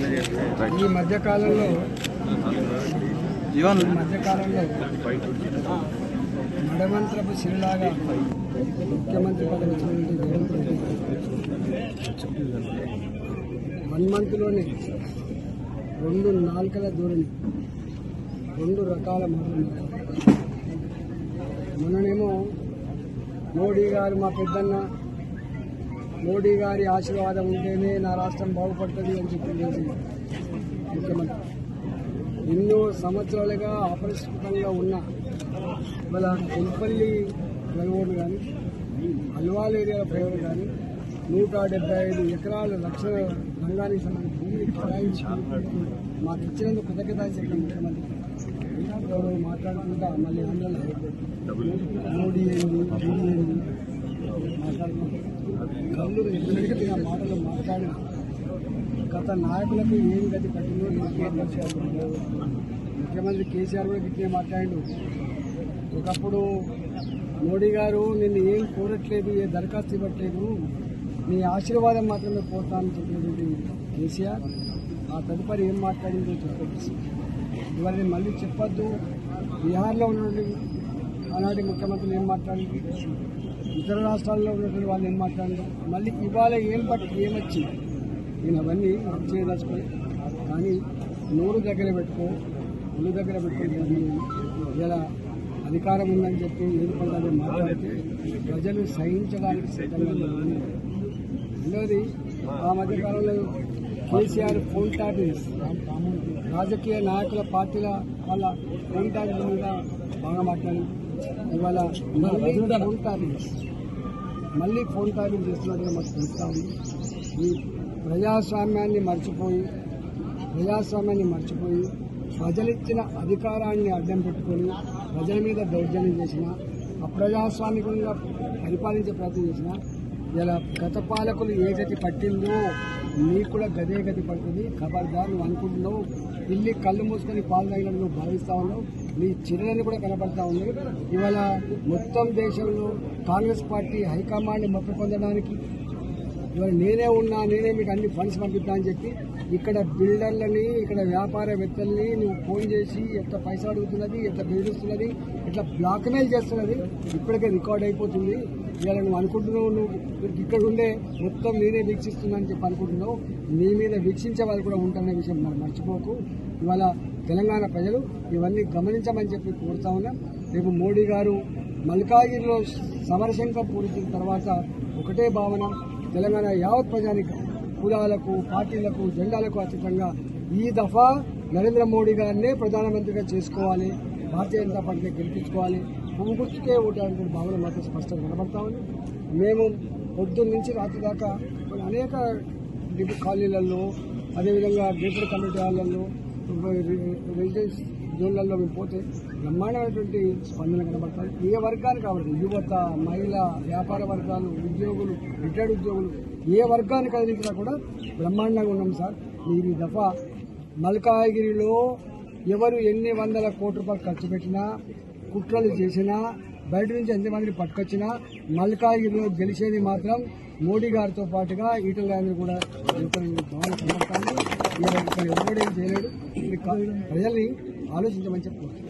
ఈ మధ్య కాలంలో జీవన్ ఈ మధ్య కాలంలో నడమంత్రపు సిరిలాగా ముఖ్యమంత్రి పదవి వన్ మంత్లోనే రెండు నాలుకల ధోరణి రెండు రకాల మాట్లాడారు. మొన్ననేమో మోడీ గారు మా పెద్దన్న మోడీ గారి ఆశీర్వాదం ఉంటేనే నా రాష్ట్రం బాగుపడుతుంది అని చెప్పి ముఖ్యమంత్రి. ఎన్నో సంవత్సరాలుగా అపరిష్కృతంగా ఉన్న ఇవాళ కొంపల్లి ఫ్లైఓవర్ కానీ అల్వాల్ ఏరియాల ఫ్లైఓవర్ కానీ నూట డెబ్బై ఐదు ఎకరాల లక్షల రంగానికి సంబంధించి కేటాయించి మాకు ఇచ్చినందుకు కృతజ్ఞత చెప్పిన ముఖ్యమంత్రి. ఎవరు మాట్లాడుకుంటా మళ్ళీ అందరూ మోడీ ఏంది మోడీ ఏంది కళ్ళు ఎదురుగా ఆ మాటలు మాట్లాడిన. గత నాయకులకు ఏం గతి పట్టిందో నాకేం తెలుసు. ముఖ్యమంత్రి కేసీఆర్ కూడా గిట్టే మాట్లాడు ఒకప్పుడు మోడీ గారు నిన్ను ఏం కోరట్లేదు ఏ దరఖాస్తు ఇవ్వట్లేదు నీ ఆశీర్వాదం మాత్రమే పోతానని చెప్పేది కేసీఆర్ ఆ తదుపరి ఏం మాట్లాడిందో చెప్పవచ్చు ఇవన్నీ మళ్ళీ చెప్పొద్దు. బీహార్లో ఉన్నటువంటి ఆనాటి ముఖ్యమంత్రులు ఏం మాట్లాడింది ఇతర రాష్ట్రాల్లో ఉన్నటువంటి వాళ్ళు ఏం మాట్లాడారు. మళ్ళీ ఇవాళ ఏం పట్టి ఏమొచ్చింది నేను అవన్నీ రద్దు చేయదలుచుకోయి కానీ నోరు దగ్గర పెట్టుకో ఒళ్ళు దగ్గర పెట్టుకోవాలి ఇలా అధికారం ఉందని చెప్పి ఏది మాట్లాడితే ప్రజలు సహించడానికి సిద్ధంగా ఉన్నారు. రెండవది ఆ మధ్యకాలంలో కేసీఆర్ ఫోన్ ట్యాపింగ్ రాజకీయ నాయకుల పార్టీల వాళ్ళ ఫోన్ ట్యాపింగ్ మీద బాగా మాట్లాడి ఇవాళ ఫోన్ ట్యాపింగ్ మళ్ళీ ఫోన్ ట్యాపింగ్ చేస్తున్నట్టుగా మాకు తెలుస్తా ఉంది. ఈ ప్రజాస్వామ్యాన్ని మర్చిపోయి ప్రజాస్వామ్యాన్ని మర్చిపోయి ప్రజలిచ్చిన అధికారాన్ని అడ్డం పెట్టుకొని ప్రజల మీద దౌర్జన్యం చేసిన అప్రజాస్వామికంగా పరిపాలించే ప్రయత్నం చేసిన ఇలా గత పాలకులు ఏ గతి పట్టిందో నీకు కూడా గదే గతి పడుతుంది. ఖబర్దార్ నువ్వు అనుకుంటున్నావు. పిల్లి కళ్ళు మూసుకొని పాలు తాగినట్టు నువ్వు భావిస్తా ఉన్నావు. నీ చిరులని కూడా కనపడతా ఉంది. ఇవాళ మొత్తం దేశంలో కాంగ్రెస్ పార్టీ హైకమాండ్ మొక్క పొందడానికి ఇవాళ నేనే ఉన్నా నేనే మీకు అన్ని ఫండ్స్ పంపిస్తా అని చెప్పి ఇక్కడ బిల్డర్లని ఇక్కడ వ్యాపారవేత్తల్ని నువ్వు ఫోన్ చేసి ఎంత పైసా అడుగుతున్నది ఎంత బెదిరిస్తున్నది ఇట్లా బ్లాక్మెయిల్ చేస్తున్నది ఇప్పటికే రికార్డ్ అయిపోతుంది. ఇలా నువ్వు అనుకుంటున్నావు నువ్వు. ఇక్కడ ఉండే మొత్తం నేనే వీక్షిస్తున్నా అని చెప్పి అనుకుంటున్నావు. నీ మీద వీక్షించే వాళ్ళు కూడా ఉంటారనే విషయం మనం మర్చిపోకు. ఇవాళ తెలంగాణ ప్రజలు ఇవన్నీ గమనించమని చెప్పి కోరుతా ఉన్నాం. రేపు మోడీ గారు మల్కాగిరిలో సమరశంఖం పూరించిన తర్వాత ఒకటే భావన తెలంగాణ యావత్ ప్రజానికి. కులాలకు పార్టీలకు జెండాలకు అతీతంగా ఈ దఫా నరేంద్ర మోడీ గారినే ప్రధానమంత్రిగా చేసుకోవాలి. భారతీయ జనతా పార్టీని గెలిపించుకోవాలి. పువ్వు గుర్తుకే ఓటానికి భావన మాత్రం స్పష్టంగా కనబడతా ఉంది. మేము పొద్దున్న నుంచి రాత్రి దాకా అనేక డిపి కాలనీలలో అదేవిధంగా గేటెడ్ కమ్యూనిటీ హాళ్ళలో రెసిడెన్స్ జోన్లలో మేము పోతే బ్రహ్మాండమైనటువంటి స్పందన కనబడతాయి ఏ వర్గానికి కావాలి యువత మహిళ వ్యాపార వర్గాలు ఉద్యోగులు రిటైర్డ్ ఉద్యోగులు ఏ వర్గానికి కదిలించినా కూడా బ్రహ్మాండంగా ఉన్నాం సార్ మీరు ఈ దఫా మల్కాగిరిలో ఎవరు ఎన్ని వందల కోట్ల రూపాయలు ఖర్చు పెట్టినా కుట్రలు చేసినా బయట నుంచి ఎంతమందిని పట్టుకొచ్చినా మల్కాగిరిలో గెలిచేది మాత్రం మోడీ గారితో పాటుగా ఈటల గారిని కూడా గెలుస్తారని భావన ఎవరు చేయలేడు ఇది ప్రజల్ని ఆలోచించమని చెప్పుకోవచ్చు